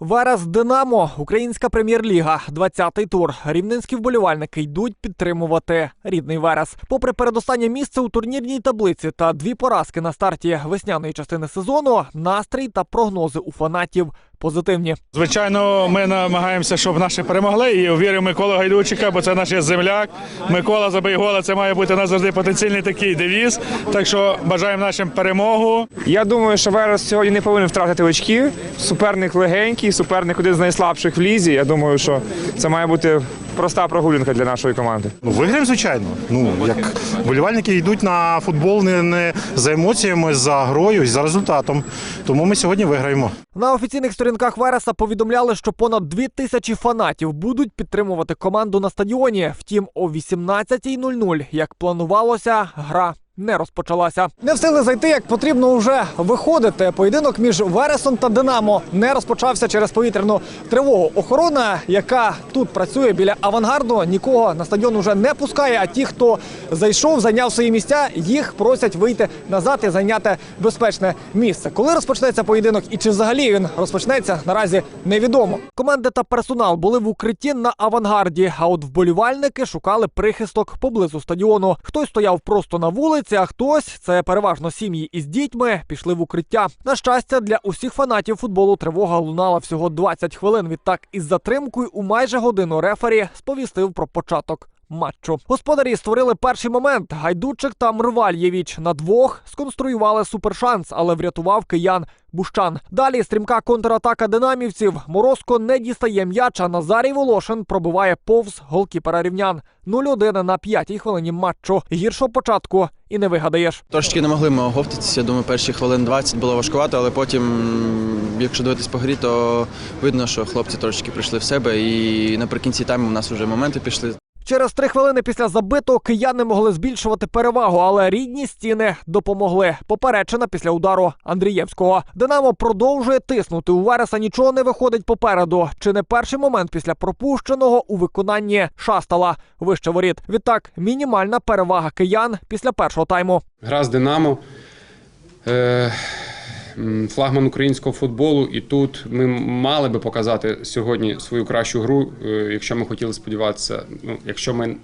Верес Динамо, Українська прем'єр-ліга, 20-й тур. Рівненські вболівальники йдуть підтримувати рідний Верес. Попри передостаннє місце у турнірній таблиці та дві поразки на старті весняної частини сезону, настрій та прогнози у фанатів позитивні. Звичайно, ми намагаємося, щоб наші перемогли. І вірю в Миколу Гайдучика, бо це наш земляк. Микола забий гола. Це має бути у нас завжди потенційний такий девіз. Так що бажаємо нашим перемогу. Я думаю, що Верес сьогодні не повинен втратити очки. Суперник легенький, суперник один з найслабших в лізі. Я думаю, що це має бути проста прогулянка для нашої команди. Ну, виграємо, звичайно. Ну, як болівальники йдуть на футбол не, не за емоціями, за грою і за результатом. тому ми сьогодні виграємо. На офіційних сторінках Вереса повідомляли, що понад дві тисячі фанатів будуть підтримувати команду на стадіоні. Втім, о 18.00, як планувалося, гра. Не розпочалася. Не встигли зайти, як потрібно вже виходити. Поєдинок між Вересом та Динамо не розпочався через повітряну тривогу. Охорона, яка тут працює біля авангарду, нікого на стадіон уже не пускає. А ті, хто зайшов, зайняв свої місця, їх просять вийти назад і зайняти безпечне місце. Коли розпочнеться поєдинок і чи взагалі він розпочнеться, наразі невідомо. Команди та персонал були в укритті на авангарді. А от вболівальники шукали прихисток поблизу стадіону. Хтось стояв просто на вулиці, а хтось це переважно сім'ї із дітьми, пішли в укриття. На щастя, для усіх фанатів футболу тривога лунала всього 20 хвилин. Відтак, із затримкою у майже годину рефері сповістив про початок. Матчу господарі створили перший момент. Гайдучик та Мрвальєвіч на двох сконструювали супершанс, але врятував киян Бущан. Далі стрімка контратака динамівців. Морозко не дістає м'яч, а Назарій Волошин пробиває повз голкіпера рівнян. 0-1 на п'ятій хвилині матчу. Гіршого початку і не вигадаєш. Трошки не могли ми оговтатися. Думаю, перші хвилин 20 було важкувато, але потім, якщо дивитись по грі, то видно, що хлопці трошки прийшли в себе. І наприкінці тайму у нас вже моменти пішли. Через три хвилини після забитого кияни могли збільшувати перевагу, але рідні стіни допомогли. Поперечена після удару Андрієвського. Динамо продовжує тиснути. У Вереса нічого не виходить попереду. Чи не перший момент після пропущеного у виконанні шастала вище воріт? Відтак мінімальна перевага киян після першого тайму. Гра з Динамо. Е, Флагман українського футболу, і тут ми мали би показати сьогодні свою кращу гру, е, якщо ми хотіли сподіватися, ну якщо ми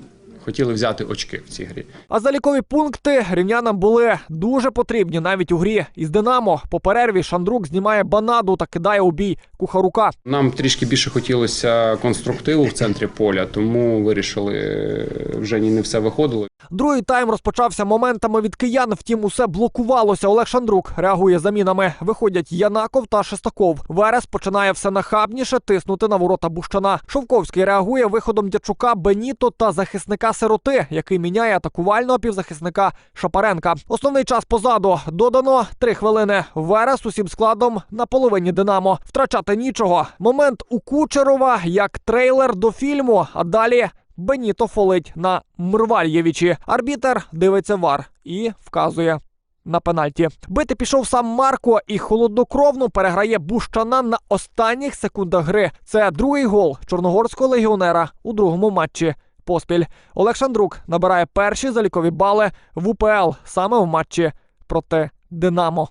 хотіли взяти очки в цій грі. А залікові пункти рівнянам були дуже потрібні навіть у грі із Динамо. По перерві Шандрук знімає банаду та кидає у бій кухарука. Нам трішки більше хотілося конструктиву в центрі поля, тому вирішили е, вже ні не все виходило. Другий тайм розпочався моментами від киян. Втім, усе блокувалося. Олег Шандрук реагує замінами. Виходять Янаков та Шестаков. Верес починає все нахабніше тиснути на ворота Бущана. Шовковський реагує виходом Дячука, Беніто та захисника сироти, який міняє атакувального півзахисника Шапаренка. Основний час позаду додано три хвилини. Верес усім складом на половині Динамо. Втрачати нічого. Момент у Кучерова як трейлер до фільму. А далі Беніто фолить на Мрвальєвічі. Арбітер дивиться вар і вказує. На пенальті бити пішов сам Марко і холоднокровно переграє Бущана на останніх секундах гри. Це другий гол чорногорського легіонера у другому матчі. Поспіль Олег Шандрук набирає перші залікові бали в УПЛ саме в матчі проти Динамо.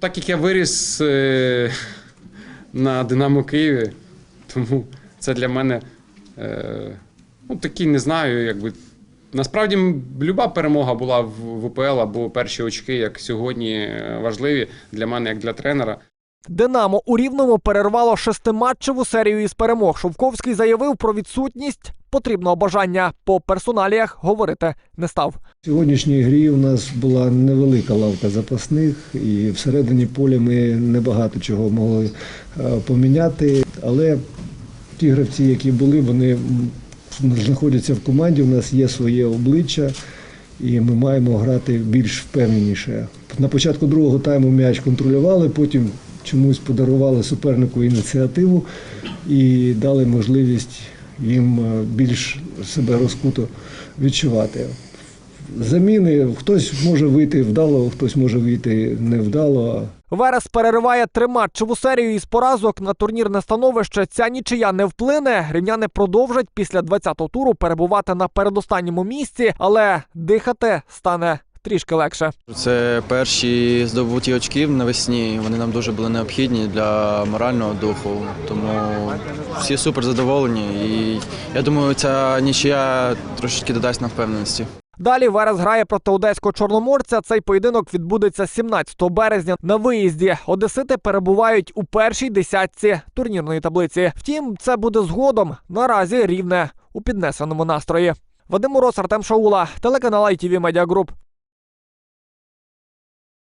Так як я виріс е, на Динамо Києві, тому це для мене е, ну, такий не знаю, якби. Насправді люба перемога була в в УПЛ або перші очки, як сьогодні, е, важливі для мене, як для тренера. Динамо у рівному перервало шестиматчеву серію із перемог. Шовковський заявив про відсутність потрібного бажання по персоналіях говорити не став. В сьогоднішній грі у нас була невелика лавка запасних, і всередині поля ми небагато чого могли е, поміняти. Але ті гравці, які були, вони знаходяться в команді. У нас є своє обличчя, і ми маємо грати більш впевненіше. На початку другого тайму м'яч контролювали, потім чомусь подарували супернику ініціативу і дали можливість їм е, більш себе розкуто відчувати. Заміни хтось може вийти вдало, хтось може вийти невдало. Верес перериває триматчеву серію із поразок на турнірне становище. Ця нічия не вплине. Рівняни продовжать після 20-го туру перебувати на передостанньому місці, але дихати стане трішки легше. Це перші здобуті очки навесні. Вони нам дуже були необхідні для морального духу. Тому всі супер задоволені. І я думаю, ця нічия трошечки додасть нам впевненості. Далі Верес грає проти одеського чорноморця. Цей поєдинок відбудеться 17 березня на виїзді. Одесити перебувають у першій десятці турнірної таблиці. Втім, це буде згодом. Наразі рівне у піднесеному настрої. Вадим Мороз, Артем Шаула, телеканал ITV Media Group.